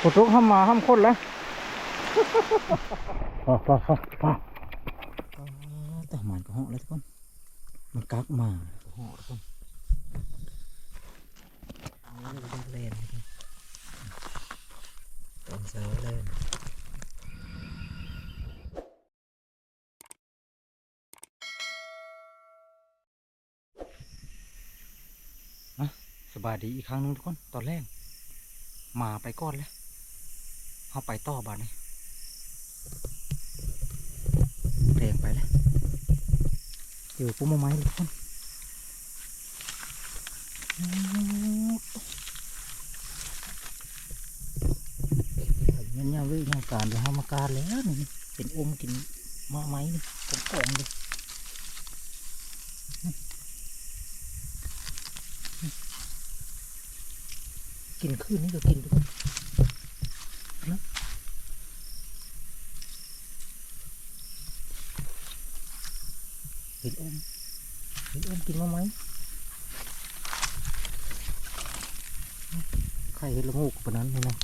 ฝนตกห้ามมาห้ามคนแล้วป้าป้าป้าป้าแต่หมันก็หาะแล้วทุกคนมันกักมาก็เหาะทุกคนเอาเลยเล่นตอนเช้าเล่นอะสบายดีอีกครั้งหนึงทุกคนตอนแรกมาไปก่อนแล้ว เอาไปต่อบาดนี้แรงไปแล้วเจอปุ๊มไม้เลยทุกคนเงี้ยเนี่ยเว้ยเนี่ยการจะห้ามาการแล้วนี่เป็นอมกินมาไม้นี่ผมกล่องเลยกินขึ้นนี่ก็กินทุกคน เห็นอมเห็นอมกินมาไหม ใครเห็นละงูกปนนั้นเลยนะ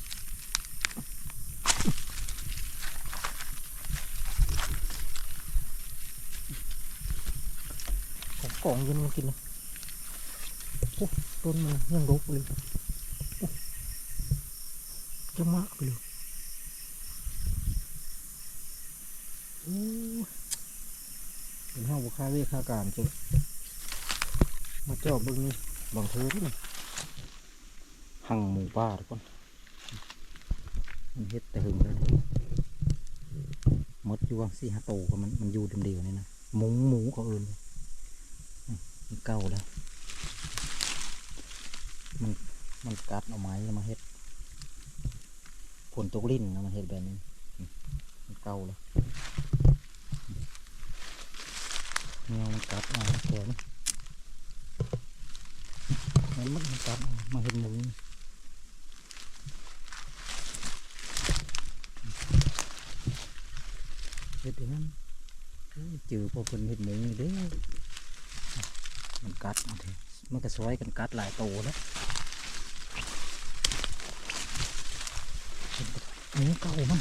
ของกล่องยันมันกินนะโอ้ต้นมันยังรกเลยจะมากไปเลยโอ้เป็นห้องบุคคาเวค่าการจ้ะมาเจาะบึงนี่บางเทอนี่ หั่งหมูป่าทุกคนมันเฮ็ดแต่หึงเลยมดอยู่ว่าสี่ห้าโตวก็มันมันอยู่เดียวนี่นะหมูหมูเขาเอินนี่มันเก่าแล้ว มันมันกัดเอาไม้มาเฮ็ดผลตกลิ้นนะมาเฮ็ดแบบนี้มันเก่าแล้วเงามันกัดมาแขนมันมันมันกัดมามาเห็นหมูนี่เห็ดอย่างนั้นเอ้ยเจือพอคนเห็ดหมูนี่เด้มันกัดมาเถอะมันก็ซอยกันกัดหลายโตแล้วหมูเก่ามัน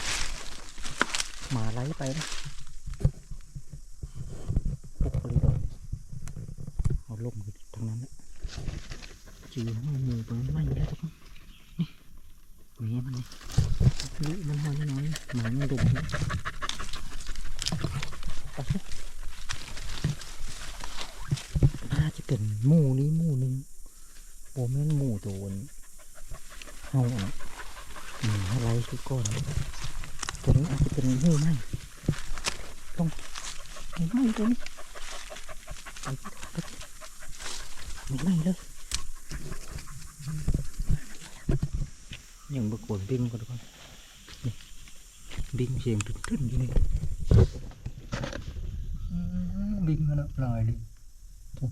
มาไล่ไปนะปุ๊บเลยเลยเอาลงไปทางนั้นแหละจีห้องหมูตัวนั้นไม่ได้ทุกคนนี่แม่มันนี่ลุมันหอยน้อยหมามันดุนะไปสิน่าจะเป็น หมูนี้หนึ่งโบแม่นหมูตัวนี้เฮาอะหมูอะไรคือก้อนตัวนี้อาจจะเป็นหูไหมลงหูไหมตัวนี้ไม่ไหมเลยยังบกวนบินก่อนกคนนี่บินเสียงตึ้นๆอยู่นี่บินขนาดลายเลยโถ่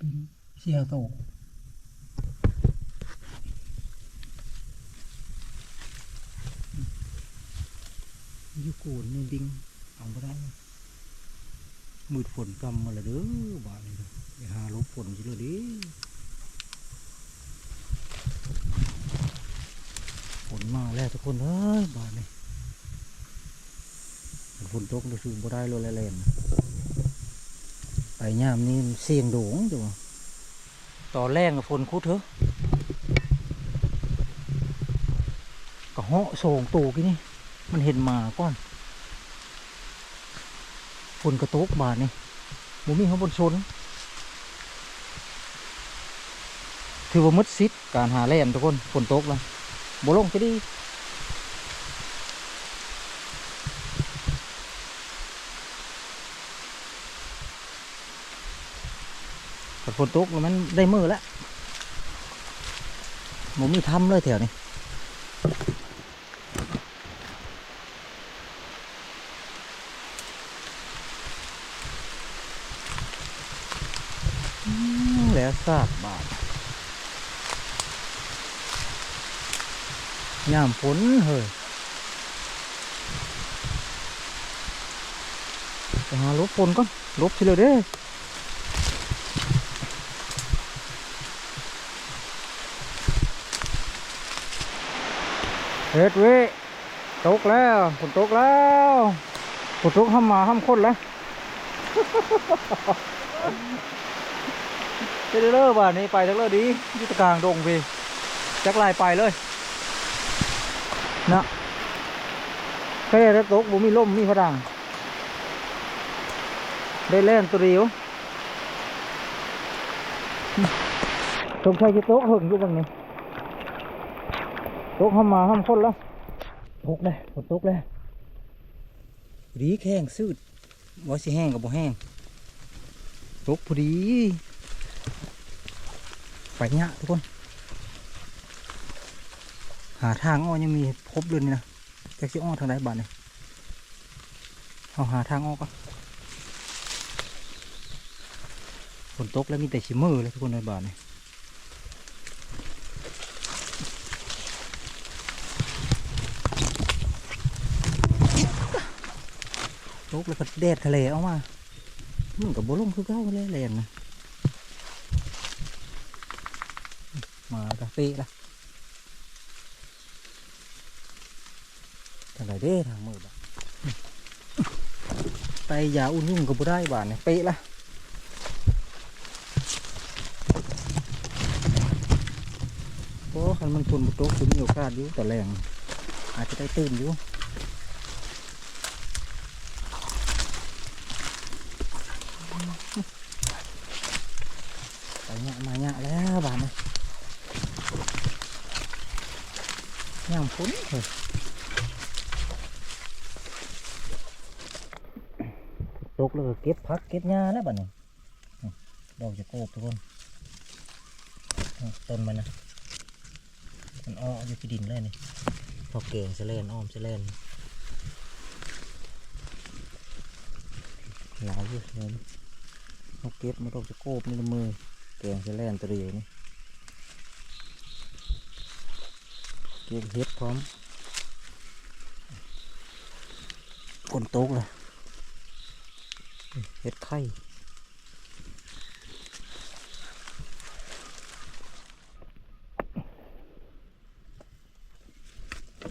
บิน เสียโตอยูกูนนี่ดิงเอาไม่ได้มืดฝนกำมาและเด้อบาดนี้ไปหาลบฝนสิเลยดิฝนมาแล้วทุกคนเอ้ยบาดนี้ฝนตกดูสูบ่ได้เลยแล่นๆไปยามนี้มันเสียงโด่งจังวะ ต่อแรกน่ะฝนคุดเถอะก็เหาะโสงตูกี่นี่ มันเห็นหมาก่อนฝนกระตกบาดนี่บ่มีข้างบนชน ถือว่ามืดซิดการหาแล่นทุกคนฝนตกแล้วบ่ลงจะดี ฝนตกแล้วมันได้มือแล้วบ่มีทำเลยแถวนี้อืมแล้วทราบบาทยามฝนเฮ้ยไปหาลบฝนก่อนลบสิเลยเด้ เฮ็ดเว้ยตกแล้วฝนตกแล้วฝนตกห้ามมาห้ามคนแล้วไปเด้อเด้อบ้านนี้ไปจักเลยดีอยุตกลางดงพี่จักลายไปเลยนะแค่ได้ตกบ่มีลมมีพระดังได้เล่นตัวเดียวสงสัยจะโต๊ะหึงอยู่บางนี้โต๊ะเข้ามาห้ามคนแล้วตกเลยฝนตกเลยดีแข้งสืดว่าสิแห้งกับบ่แห้งตกพอดีไปเนี่ยทุกคน หาทางอ้อยังมีพบเลยนี่นะจากสิอ้อทางไหนบ้านเนี่ยเอาหาทางอ้อก่อนฝนตกแล้วมีแต่ชิมเมอร์เลยทุกคนในบ้านนี่ต กแล้วก็แดดทะเลออกมามันกับโบลงคือเก้าเลยแลนนะมากาเฟ่ละทางไหนเด้ทางมือบ้านไตยาอุ่นยุ่งกับบุได้บ้านเนี่ยเป๊ะละโอ้คันมันฝนบุตกคือมีโอกาสอยู่แต่แรงอาจจะได้ตื่นอยู่ไปเนี่ยมาเนี่ยแล้วบานนี้ย่างฝนเลยตกแล้วก็ เก็บพักเก็บหญ้าแล้วบ้านนี้นี่ดอกจะโกบทุกคนต้นมันนะมันอ้ออยู่ที่ดินเลยนี่พอเก่งเสลนอ้อมเสลนหลายอยู่เลยเอาเก็บมาดอกจะโกบนี่ละมือเก่งเสลนตัวเดียวนี่เก็บเห็ดพร้อมกนโต๊กเลย เห็ดไข่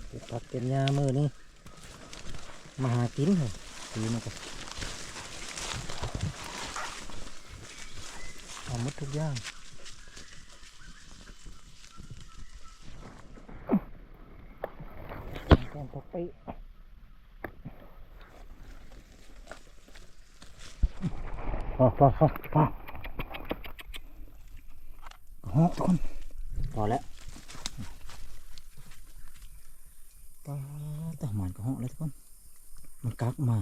เก็บผักเป็นยามือนี่มาหากินเหรอดีมากเลยเอาหมดทุกอย่างแกงตกไป พอพอพอพอเหาะคนพอแล้วปลาแต่หมันก็เหาะเลยทุกคน มันกักมา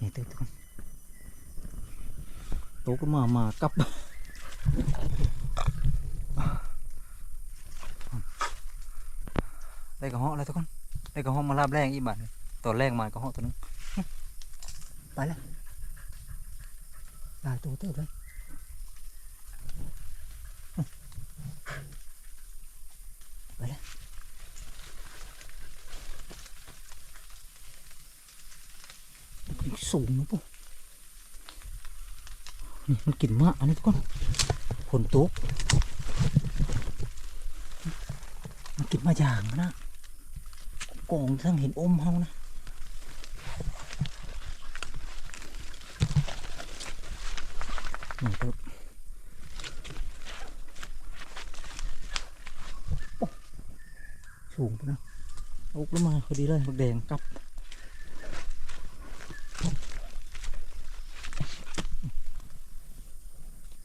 นี่เต้ทุกคนโตก็มามากับ ได้กระเหาะเลยทุกคน ได้กระเหาะมาลาบแรงอีบัตตอนแรกมากระเหาะตัวนึงไปแล้วหลายตัวเติบเลยไปแล้วสูงนะปุ๊นี่มันกินมากอันนี้ทุกคนฝนตกมันกินมาอย่างนะ กองทั้งเห็นอมเฮานะนึ่งตัวโอ้สูงนะโอกลงมาพอดีเลยบักแดงกลับ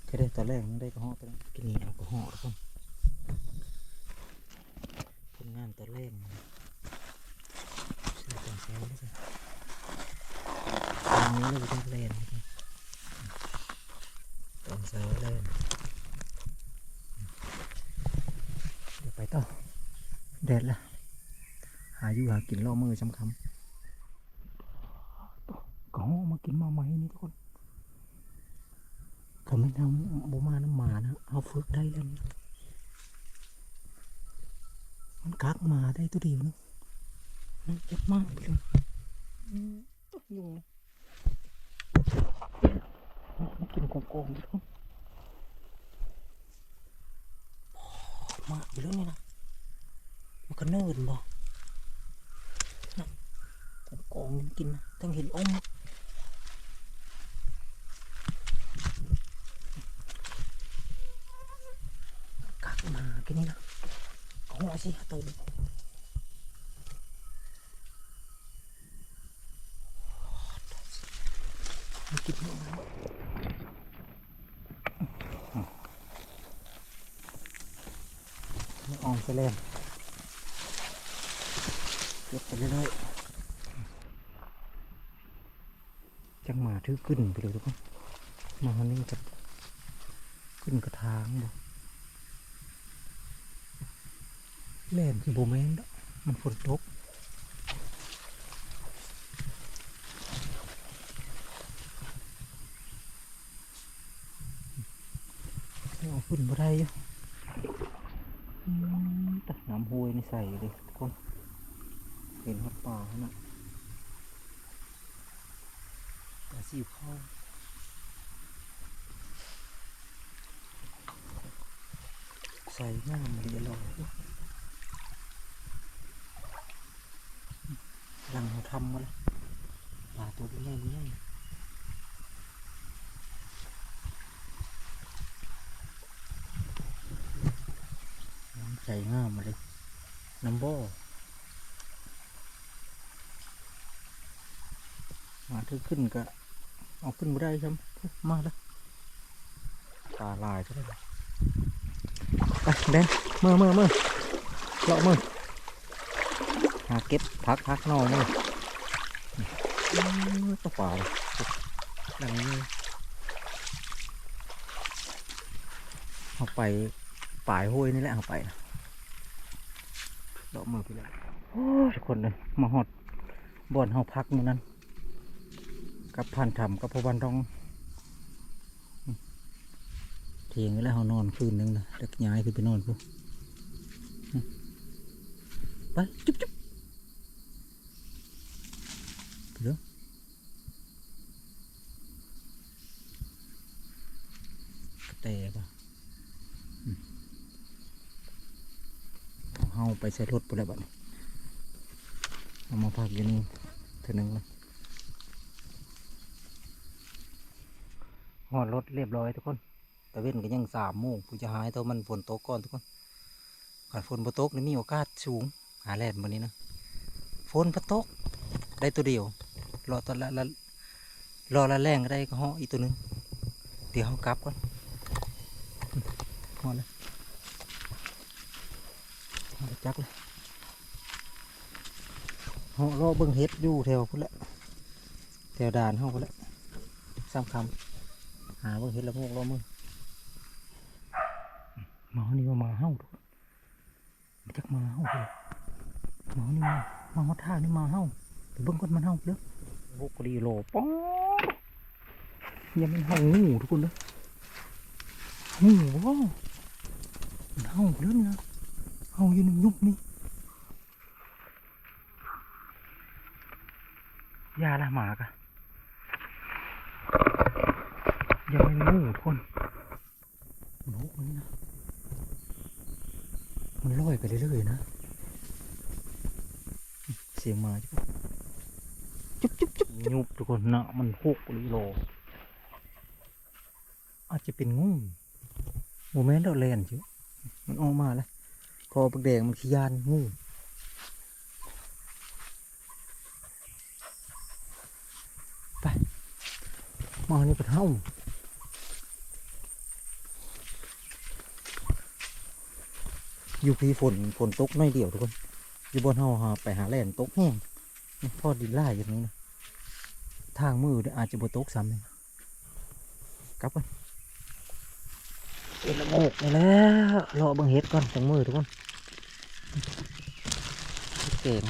แค่ได้ตอนแรกมันได้กระห้อตัวนั้นกินนี่เอากระห้อทุกคนผลงานตอนแรก นะเสื้อตอนเช้าด้วยกันตอนนี้เราจะเล่นนะครับตอนเช้าเล่นเดี๋ยวไปต่อแดดละหาอยู่หากินล่อมือสำคำก็มากินมาไหมนี่ทุกคนเขาไม่ทำบมาน้ำหมานะเอาฝึกได้แล้วนี่กักมาได้ตัวเดียวนึงนั่น เจ็บมากเลยอืมยุงเลยมันกินโกงๆอยู่ทุกมากไปแล้วนี่นะมันก็เนิร์ดบ่นะโกงๆมันกินนะทั้งเห็นอมกักมาแค่นี้นะเอาหัวสิตัวเดียว มัน กินไม่ออมไปเล่นเก็บไปเรื่อยๆจังหมาถือขึ้นไปเลยทุกคนมาวันนี้กับขึ้นกระทางบ่เล่นคือโบแมนดอกมันฝนตก เอา ขึ้นมาได้อยู่อืมแต่น้ำห้วยนี่ใส่เลยทุกคน เห็นฮอดป่าขนาดแต่สิวเข้าใส่หน้ามันเรียลอยหลังเราทำมาแล้วปลาตัวใหญ่ๆใหญ่ ใสงามมาเลยน้ำบ่อมาถึงขึ้นก็เอาขึ้นมาได้ใช่ไหมาแล้วตาลายก็ได้ไปเด้นมือเมื่อเมื่อเลาะมือหาเก็บพักพักนอกมืออื้อตัวป่าเลยดังนี้เอาไปปลายห้วยนี่แหละเอาไปนะ เลาะมือไปแล้วโอ้ทุกคนเลยมาหอดบ่อนเฮาพักมือนั้น กับพันทำกับพอวันรองเทียงแล้วเฮานอนคืนนึงนะแล้วก็ย้ายขึ้นไปนอนปุ๊อืมไปจุ๊บจุ๊บไปเด้อแต่ปะ เฮาไปใส่รถไปแล้วบัดนี้เอามาพักอยู่นี่เท่านึงเลยหอดรถเรียบร้อยทุกคนแต่เว้นก็ยังสามโมงผู้จะหายตัวมันฝนตกก่อนทุกคนก่อนฝนบ่ตกนี่มีโอกาสสูง หาแลนวันนี้นะฝนบ่ตก ได้ตัวเดียวรอตอนละละรอละแรงก็ได้ก็หาะอีกตัวนึงเดี๋ยวเขากลับก่อนหอดเลย จักเลยเฮาะรอเบิ่งเฮ็ดอยู่แถวพุ่นแหละแถวด่านเฮาพุ่นแหละสามคำหาเบิ่งเฮ็ดละโงกรอมือหมานี่ว่ามาเฮาทุกคนมาจักมาเฮาเลยหมานี่มามาฮอดทานี่มาเฮาไปเบิ่งก่อนมันเฮาเด้อโบกดีโลป้องยังเป็นเฮางูทุกคนเด้องูว้าวมันเฮาเด้อเนี่ย เอาอยู่ในยุบนี่ยาละหมากะยังไม่งูทุกคนมันหกมันนะมันลอยไปเรื่อยๆนะเสียงมาจุ๊บจุ๊บจุ๊บจุ๊บยุบทุกคนนะมันหกลิโลอาจจะเป็นงูโมเมนต์เราแลนจิมันออกมาแล้วค อปักแดงมันขี้ยานงูไปมานี่ปะเท่าอยู่พีฝนฝนตกน้อยเดียวทุกคน อยู่บนเฮาไปหาแหล่นตกแห้งพอดินไล่อย่างนี้นะทางมืออาจจะบ่ตกซ้ำเลยกลับกันเป็นละโงกไปแล้วรอเบิ่งเฮ็ดก่อนจังมือทุกคน เก่ง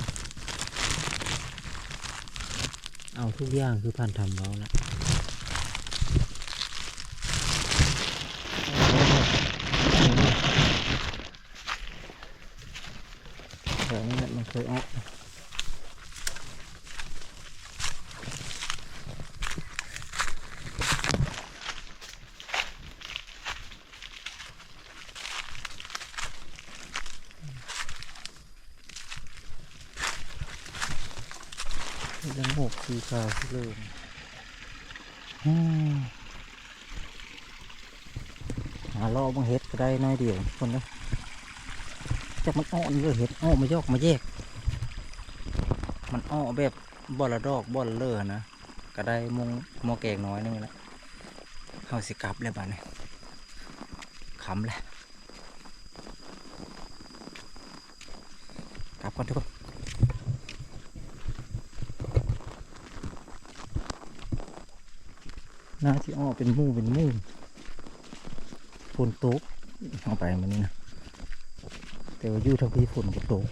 เอาทุกอย่างคือพันทำเราละเดี๋ยวนี้มันเคยออก ยังหกสีขาวสีเหลืองอืมหาล่อบางเห็ดก็ได้น้อยเดียวคนนะจากมันอ้อนเลยเห็ดอ้อมายอกมาแยก มันอ้อแบบบอละดอกบอลเลอนะก็ได้มงมอแกงน้อยนึงแล้วเขาสิกลับเลยบ้านี้ขำเลยกลับก่อนทุกคน น้าที่อ้อเป็นมู่เป็นมู่ฝนตกเอาไปมันนี่นะแต่ว่าอยู่ทางพี่ฝนก็ตก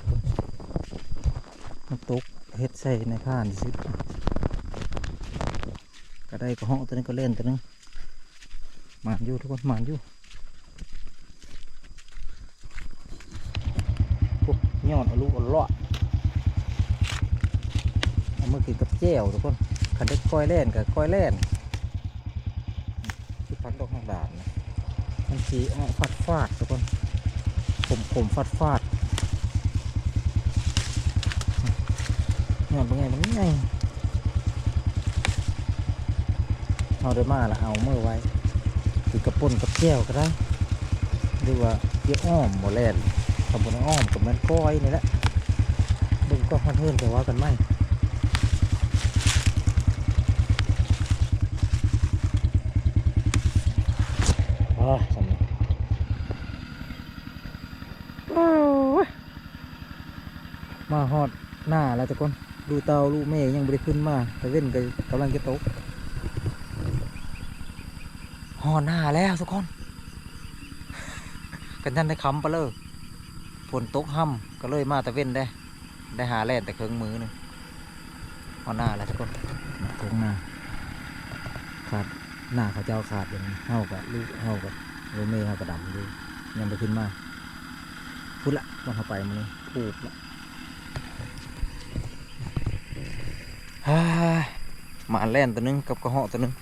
มันตกเฮ็ดใส่ในผ้านสิก็ได้ก็ห้องตัวนี้ก็เล่นตัวนึงหมานอยู่ทุกคนหมานอยู่โอ้ยอดอลูกเอาเลาะเอามากินกับแจ่วทุกคนขันได้ก้อยเล่นกับก้อยเล่น ที่พักดอกห้างด่านนะมันสีอ้อฟาดฟาดทุกคนผมผมฟาดฟาดงานเป็นไงมันไงเอาได้มาละเอาเมื่อไว้ติดกระปุนกับแก้วก็ได้หรือว่าเกี่ยวอ้อมหมดแลนทำบนอ้อมกับแมันก้อยนี่แหละเบึงก็พันเพื่อนแต่ว่ากันไห มอ่าสำนึกโอ้ยมาฮอดหน้าแล้วทุกคนดูเตาลูกเมฆยังไม่ได้ขึ้นมาแต่เว้นก็กำลังจะตกฮอดหน้าแล้วทุกคน กันยันได้คำไปเลยฝนตกห่ำก็เลยมาแต่เว้นได้ ได้หาแล่นแต่เครื่องมือหนึงฮอดหน้าแล้วทุกคนมาตรงหน้า หน้าเขาเจ้าขาดอย่างเฮากับลูกเฮากับลูกเมฆเฮากับดำดูยังไปขึ้นมาพุดละมันเข้าไปมันนี่ถูกละฮ่าหมาแล่นตัวหนึงกับกระเหาะตัวหนึง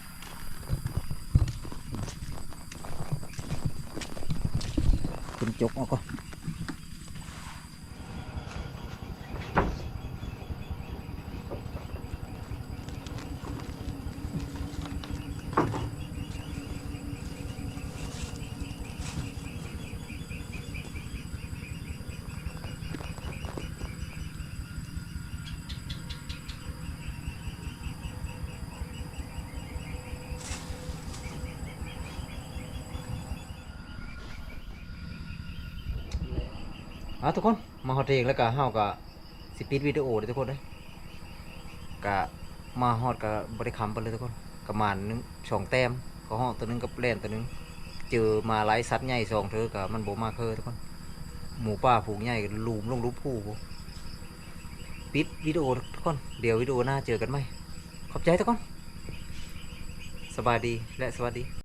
คุณจกเอาก็ อะทุกคนมาฮอดเองแล้วก็เฮาก็สิปิดวิดีโอเลยทุกคนเลยก็มาฮอดก็บบริคำไปเลยทุกคนประมาณหนึงสองแต้มก็ห้องตัวหนึงกับแล่นตัวหนึงเจอมาหลายสัตว์ใหญ่สองเธอกับมันโบมาเคยทุกคนหมูป่าผูกใหญ่ลูมลงรูปผู้บ่ปิดวิดีโอทุกคน เดี๋ยววิดีโอหน้าเจอกันไหมขอบใจทุกคน สบายดีและสวัสดี